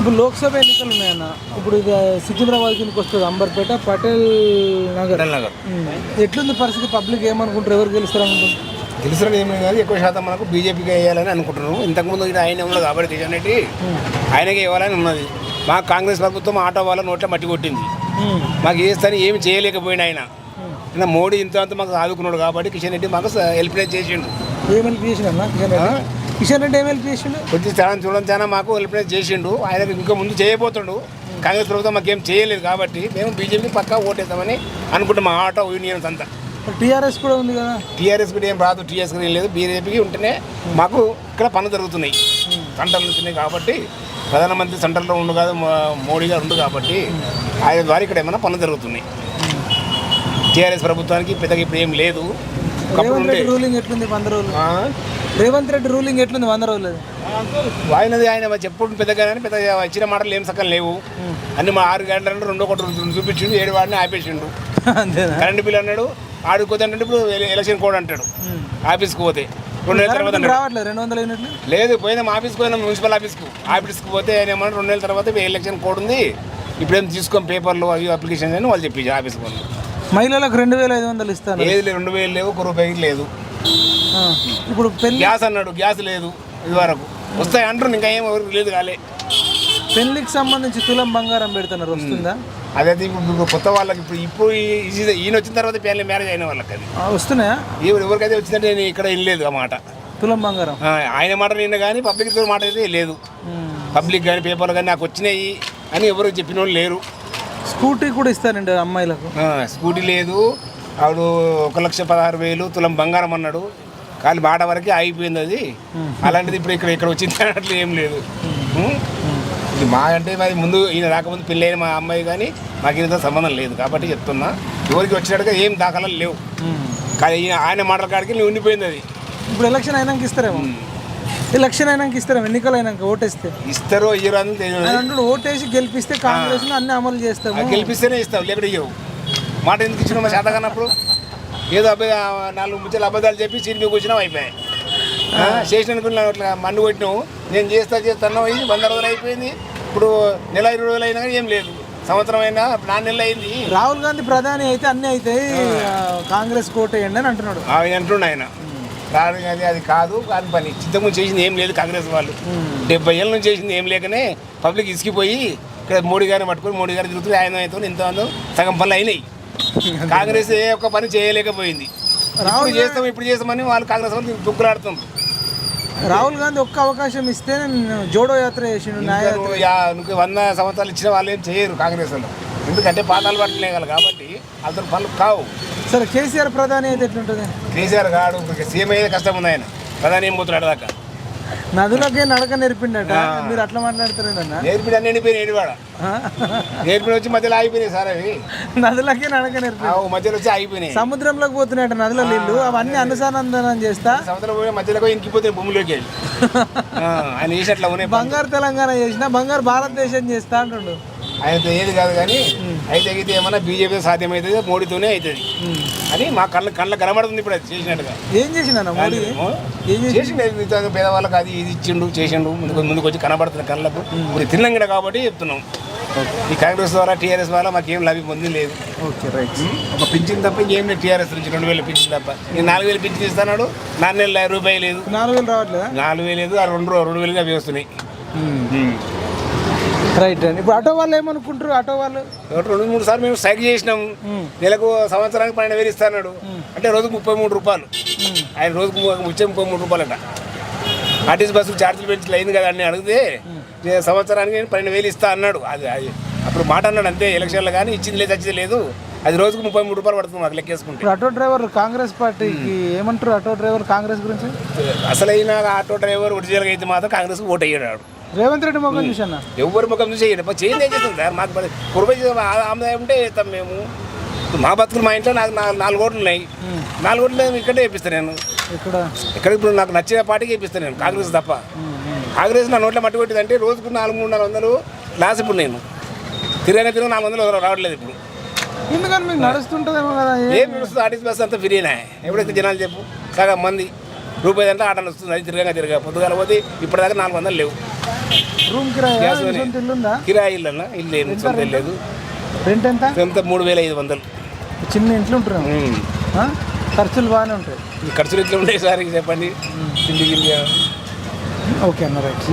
ఇప్పుడు లోక్సభ ఎన్నికలు ఉన్నాయన్న. ఇప్పుడు ఇది సికింద్రాబాద్ కిందకి వస్తుంది అంబర్పేట పటేల్ నగర్. నగర్. ఎట్లుంది పరిస్థితి? పబ్లిక్ ఏమనుకుంటారు? ఎవరు గెలుస్తారు అనుకుంటారు? గెలిచిన ఏమి కాదు ఎక్కువ శాతం మనకు బీజేపీకి వేయాలని అనుకుంటున్నాం ఇంతకుముందు ఇది ఆయన ఉన్నది కాబట్టి కిషన్ రెడ్డి ఆయనకి ఇవ్వాలని ఉన్నది. మా కాంగ్రెస్ ప్రభుత్వం ఆటో వాళ్ళ నోట్ల మట్టి కొట్టింది. మాకు చేస్తాను ఏమి చేయలేకపోయినా ఆయన. అయినా మోడీ ఇంత అంత మాకు ఆదుకున్నాడు కాబట్టి కిషన్ రెడ్డి మాకు హెల్ప్ చేసిండు. ఏం హెల్ప్ చేసిండు కిషన్ రెడ్డి ఏం హెల్ప్ చేసిండు? కొద్ది చాలా చూడడం చాలా మాకు హెల్ప్ చేసిండు. ఆయనకు ఇంకా ముందు చేయబోతుండు. కాంగ్రెస్ ప్రభుత్వం మాకేం చేయలేదు కాబట్టి మేము బీజేపీకి పక్కా ఓటేద్దామని అనుకుంటాం మా ఆటో యూనియన్స్ అంతా. టీఆర్ఎస్ కూడా ఉంది కదా? టీఆర్ఎస్ కూడా ఏం రాదు. టీఆర్ఎస్ కూడా ఏం లేదు. బీజేపీకి ఉంటేనే మాకు ఇక్కడ పనులు జరుగుతున్నాయి. సెంటర్లు ఉంటున్నాయి కాబట్టి ప్రధానమంత్రి సెంటర్లో ఉండు కాదు మోడీ గారు ఉండు కాబట్టి ఆయన ద్వారా ఇక్కడ ఏమైనా పనులు జరుగుతున్నాయి. టీఆర్ఎస్ ప్రభుత్వానికి పెద్దగా ఇప్పుడు ఏం లేదు. రూలింగ్ ఎట్లుంది? రేవంత్ రెడ్డి రూలింగ్ ఎట్లుంది? వంద రోజులు ఆయనది ఆయన చెప్పుడు పెద్దగా కానీ పెద్ద ఇచ్చిన మాటలు ఏం సక్కలు లేవు. అన్ని మా ఆరు గంటల రెండో ఒకటి చూపించిండు ఏడు వాడిని ఆపేసిండు. కరెంట్ బిల్ అన్నాడు ఆడుకోతే అంటే ఇప్పుడు ఎల- ఎలక్షన్ కోడ్ అంటాడు. ఆఫీస్కి పోతే. రెండు నెలల తర్వాత. రావట్లేదు రెండు వందల యూనిట్లు లేదు పోయినాం ఆఫీస్కి పోయినాం మున్సిపల్ ఆఫీస్కు. ఆఫీస్కి పోతే ఆయన ఏమన్నా రెండు నెలల తర్వాత మీ ఎలక్షన్ కోడ్ ఉంది ఇప్పుడేం తీసుకోం పేపర్లు అవి అప్లికేషన్ అని వాళ్ళు చెప్పి ఆఫీస్కి మహిళలకు రెండు వేల ఐదు వందలు ఇస్తాను. లేదు రెండు వేలు లేవు ఒక రూపాయి లేదు. ఇప్పుడు పెళ్ళి గ్యాస్ అన్నాడు గ్యాస్ లేదు ఇది వరకు వస్తాయి అంటారు ఇంకా ఏం ఎవరికి లేదు కాలే. పెళ్ళికి సంబంధించి తులం బంగారం పెడుతున్నారు వస్తుందా? అదే ఇప్పుడు కొత్త వాళ్ళకి ఇప్పుడు ఇప్పుడు ఈ- ఈయన వచ్చిన తర్వాత పెళ్ళి మ్యారేజ్ అయిన వాళ్ళకి అది. ఆ, వస్తున్నాయా? ఎవరు ఎవరికైతే వచ్చిందంటే నేను ఇక్కడ వెళ్ళలేదు ఆ మాట. తులం బంగారం? ఆ, ఆయన మాట నిన్న కానీ పబ్లిక్ మాట అయితే లేదు. ఉమ్. పబ్లిక్ కానీ పేపర్లు కానీ నాకు వచ్చినాయి అని ఎవరు చెప్పిన వాళ్ళు లేరు. స్కూటీ కూడా ఇస్తారండి అమ్మాయిలకు. ఆ, స్కూటీ లేదు. ఆవిడ ఒక లక్ష పదహారు వేలు తులం బంగారం అన్నాడు. కానీ మాట వరకే ఆగిపోయింది అది. అలాంటిది ఇప్పుడు ఇక్కడ ఇక్కడ వచ్చింది అన్నట్లు ఏం లేదు? ఇది మా అంటే మరి ముందు ఈయన రాకముందు పెళ్ళైన మా అమ్మాయి కానీ మాకు ఈయనతో సంబంధం లేదు కాబట్టి చెప్తున్నా. ఎవరికి వచ్చినట్టుగా ఏం దాఖలాలు లేవు. కానీ ఈయన ఆయన మాటల కాడికి ఉండిపోయింది అది. ఇప్పుడు ఎలక్షన్ అయినాక ఇస్తారేమో? ఎలక్షన్ అయినాక ఇస్తారేమో? ఎన్నికలు అయినాక ఓటేస్తే? ఇస్తారో ఇయ్యరో అని తెలియదు. ఓటేసి గెలిపిస్తే కాంగ్రెస్ అన్ని అమలు చేస్తాము. గెలిపిస్తేనే ఇస్తాం లేకపోతే ఇవ్వవు మాట ఎందుకు ఇచ్చినా మా చేత కానప్పుడు ఏదో అబ్బాయి నాలుగు ముచ్చలు అబద్ధాలు చెప్పి సీట్ మీద కూర్చున్నాం అయిపోయాయి. నాకు అట్లా మన్ను కొట్టినావు. నేను చేస్తా చేస్తాను ఇది వంద రోజులు అయిపోయింది. ఇప్పుడు నెల ఇరవై రోజులు అయినా ఏం లేదు. సంవత్సరం అయినా నాలుగు నెలలు అయింది. రాహుల్ గాంధీ ప్రధాని అయితే అన్ని ఆ, కాంగ్రెస్ కోటేయండి అని అంటున్నాడు. ఆయన అంటుండే ఆయన. రాడు కానీ అది కాదు కాని పని. చిత్తము చేసింది ఏం లేదు కాంగ్రెస్ వాళ్ళు. డెబ్బై ఏళ్ళ నుంచి చేసింది ఏం లేకనే పబ్లిక్ ఇసికిపోయి ఇక్కడ మోడీ గారిని పట్టుకొని మోడీ గారు తిరుగుతుంది ఆయన అయితే ఇంత సగం పనులు అయినాయి. కాంగ్రెస్ ఏ ఒక్క పని చేయలేకపోయింది. ఇప్పుడు చేస్తాం ఇప్పుడు చేస్తామని వాళ్ళు కాంగ్రెస్ వాళ్ళు దుక్కులాడుతున్నారు రాహుల్ గాంధీ ఒక్క అవకాశం ఇస్తే నేను జోడో యాత్ర చేసిండు నువ్వు వంద సంవత్సరాలు ఇచ్చిన వాళ్ళు ఏం చేయరు కాంగ్రెస్ వాళ్ళు ఎందుకంటే పాతాలు పట్టలే కదా కాబట్టి అతను పనులు కావు. సరే కేసీఆర్ ప్రధాని అయితే ఎట్లుంటుంది? కేసీఆర్ ఇప్పుడు సీఎం అయ్యే కష్టం ఉంది ఆయన. ప్రధాని ఏం పోతున్నాడు దాకా? నదులకే నడక నేర్పిండట. మీరు అట్లా మాట్లాడుతున్నాడు అన్న నేర్పిడి అన్ని ఎండిపోయినాయి ఏడివాడ నేర్పిడి వచ్చి మధ్యలో ఆగిపోయినాయి సార్ అవి. నదులకే నడక నేర్పి ఆ మధ్యలో వచ్చి ఆగిపోయినాయి. సముద్రంలోకి పోతున్నాయట నదుల నీళ్ళు అవన్నీ అనుసంధానం చేస్తా. సంవత్సరం పోయి మధ్యలో ఇంకిపోతే భూమిలోకి వెళ్ళి. ఆ, ఆయన చేసినట్లా ఉన్నాయి బంగారు తెలంగాణ చేసిన బంగారు భారతదేశం చేస్తా అంటుండు. ఆయనతో ఏది కాదు కానీ అయితే అయితే ఏమన్నా బీజేపీ సాధ్యమవుతుంది మోడీతోనే అవుతుంది. అని మా కళ్ళ కళ్ళ కనబడుతుంది ఇప్పుడు అది చేసినట్టుగా. ఏం చేసిన మోడీ? ఏం చేసి చేసిండు మిగతా పేదవాళ్ళకి అది ఇది ఇచ్చిండు చేసిండు ముందుకు ముందుకు వచ్చి కనబడుతుంది కళ్ళకు ఇప్పుడు తిన్నాం కాబట్టి చెప్తున్నాం. ఈ కాంగ్రెస్ ద్వారా టీఆర్ఎస్ వల్ల మాకేం లభ్యం పొంది లేదు. Okay right. ఒక పింఛన్ తప్ప ఇంకేం లేదు టీఆర్ఎస్ నుంచి రెండు వేల పింఛన్ తప్ప. నేను నాలుగు వేలు పింఛన్ ఇస్తున్నాడు నాలుగు నెలల రూపాయి లేదు. నాలుగు వేలు రావట్లేదా? నాలుగు వేలు లేదు ఆ రెండు రెండు వేలుగా వస్తున్నాయి రైట్ అండి. ఇప్పుడు ఆటో వాళ్ళు ఏమనుకుంటారు? ఆటో వాళ్ళు? రెండు మూడు సార్లు మేము సైకిల్ చేసినాం నెలకు సంవత్సరానికి పన్నెండు వేలు ఇస్తున్నాడు అంటే రోజుకు ముప్పై మూడు రూపాయలు. ఆయన రోజుకు ముచ్చే ముప్పై మూడు రూపాయలు అంట ఆర్టీసీ బస్సు ఛార్జీలు పెంచి అయింది కదా అని అడిగితే సంవత్సరానికి నేను పన్నెండు వేలు ఇస్తా అన్నాడు. అది అది అప్పుడు మాట అన్నాడు అంతే ఎలక్షన్లో కానీ ఇచ్చింది లేదు వచ్చింది లేదు. అది రోజుకు ముప్పై మూడు రూపాయలు పడుతుంది మాకు లెక్కేసుకుంటే. ఆటో డ్రైవర్ కాంగ్రెస్ పార్టీకి ఏమంటారు ఆటో డ్రైవర్ కాంగ్రెస్ గురించి? అసలైన ఆటో డ్రైవర్ ఒరిజినల్గా అయితే మాత్రం కాంగ్రెస్ ఓటు అయ్యాడు రేవంత్ రెడ్డి మొఖం చూసాను ఎవరి ముఖం చూసి చేంజ్ ఏం చేస్తుంది? సార్ మాకు పూర్వ ఆదాయం ఉంటే చేస్తాం మేము. మా బతుకులు మా ఇంట్లో నాకు నాలుగు ఓట్లు ఉన్నాయి. నాలుగు ఓట్లు ఇక్కడే వేపిస్తాను నేను. ఇక్కడ ఇక్కడ ఇప్పుడు నాకు నచ్చిన పార్టీకి వేపిస్తాను నేను కాంగ్రెస్ తప్ప. కాంగ్రెస్ నా నోట్లో మట్టి కొట్టింది అంటే రోజుకు నాలుగు మూడు నాలుగు వందలు లాస్ ఇప్పుడు నేను. తిరగనే తిరగ నాలుగు వందలు రావట్లేదు ఇప్పుడు. ఎందుకని మీకు నడుస్తుంటుందేమో కదా ఏ- నడుస్తుంది? ఆర్టీసీ బస్ అంతా ఫ్రీనా ఎప్పుడైతే జనాలు చెప్పు సగం మంది రూపాయి దాంట్లో ఆటలు వస్తుంది అది తిరగగా తిరగా. పొద్దుగాల పోతే ఇప్పటిదాకా నాలుగు వందలు లేవు. రూమ్ కిరాయి? ఇల్లు ఉందా? కిరాయి ఇల్లు అన్న. ఇల్లు ఏం సొంత లేదు రెంట్ ఎంత? సొంత మూడు వేల ఐదు వందలు. చిన్న ఇంట్లో ఉంటున్నాం? ఖర్చులు బాగానే ఉంటాయి. ఖర్చులు ఎట్లా ఉంటాయి సార్ చెప్పండి తిండి ఓకే అన్న రైట్.